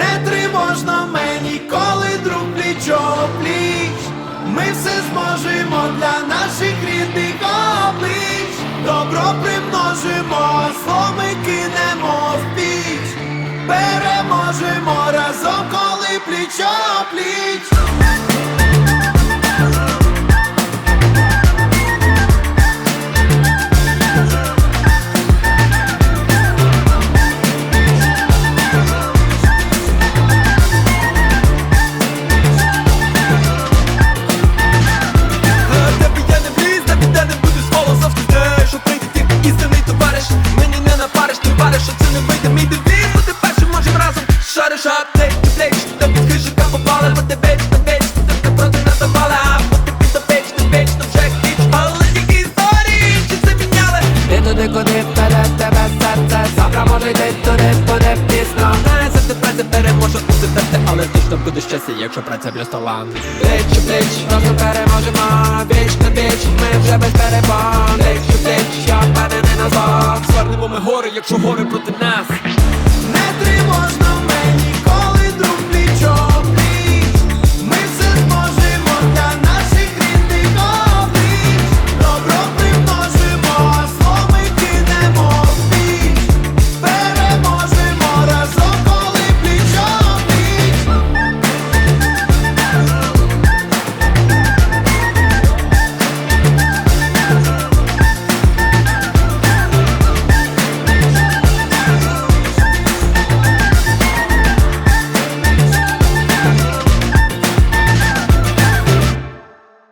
не тривожно мені, коли друг пліч-о-пліч Ми все зможемо для наших рідних йде, то не буде пізно Знаю, завжди праця переможе у серце, але точно буде щастя, якщо праця плюс талант Плеч у плеч, разом переможемо, біч на біч, ми вже без перепон Плеч у я впевнений на зло Звернемо ми гори, якщо гори